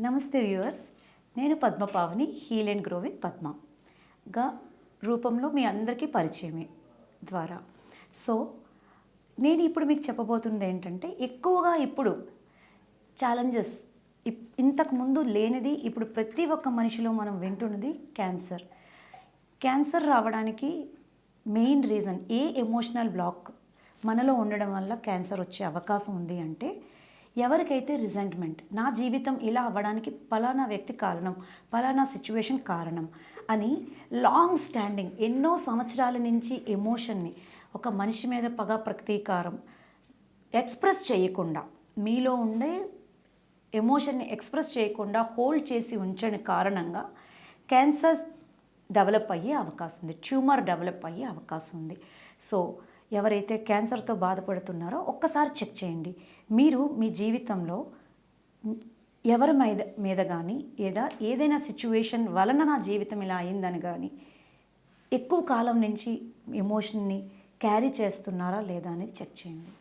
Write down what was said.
నమస్తే వ్యూవర్స్ నేను Padmapavani heal and grow with Padma. గా రూపంలో మీ అందరికీ పరిచయమే ద్వారా. సో నేను ఇప్పుడు మీకు చెప్పబోతుంది ఏంటంటే ఎక్కువగా ఇప్పుడు ఛాలెంజెస్ ఇంతకుముందు లేనిది ఇప్పుడు ప్రతి ఒక్క మనిషిలో మనం వింటున్నది క్యాన్సర్. క్యాన్సర్ రావడానికి main reason a emotional block మనలో ఉండడం వల్ల క్యాన్సర్ వచ్చే అవకాశం ఉంది అంటే ఎవరికైతే రిజెంట్మెంట్ నా జీవితం ఇలా అవ్వడానికి పలానా వ్యక్తి కారణం పలానా సిచ్యువేషన్ కారణం అని లాంగ్ స్టాండింగ్ ఎన్నో సంవత్సరాల నుంచి ఎమోషన్ని ఒక మనిషి మీద పగ ప్రతీకారం ఎక్స్ప్రెస్ చేయకుండా మీలో ఉండే ఎమోషన్ని ఎక్స్ప్రెస్ చేయకుండా హోల్డ్ చేసి ఉంచని కారణంగా క్యాన్సర్ డెవలప్ అయ్యే అవకాశం ఉంది. ట్యూమర్ డెవలప్ అయ్యే అవకాశం ఉంది. సో ఎవరైతే క్యాన్సర్తో బాధపడుతున్నారో ఒక్కసారి చెక్ చేయండి. మీరు మీ జీవితంలో ఎవరి మీద మీద కానీ లేదా ఏదైనా సిచ్యువేషన్ వలన నా జీవితం ఇలా అయిందని కానీ ఎక్కువ కాలం నుంచి ఎమోషన్ని క్యారీ చేస్తున్నారా లేదా అనేది చెక్ చేయండి.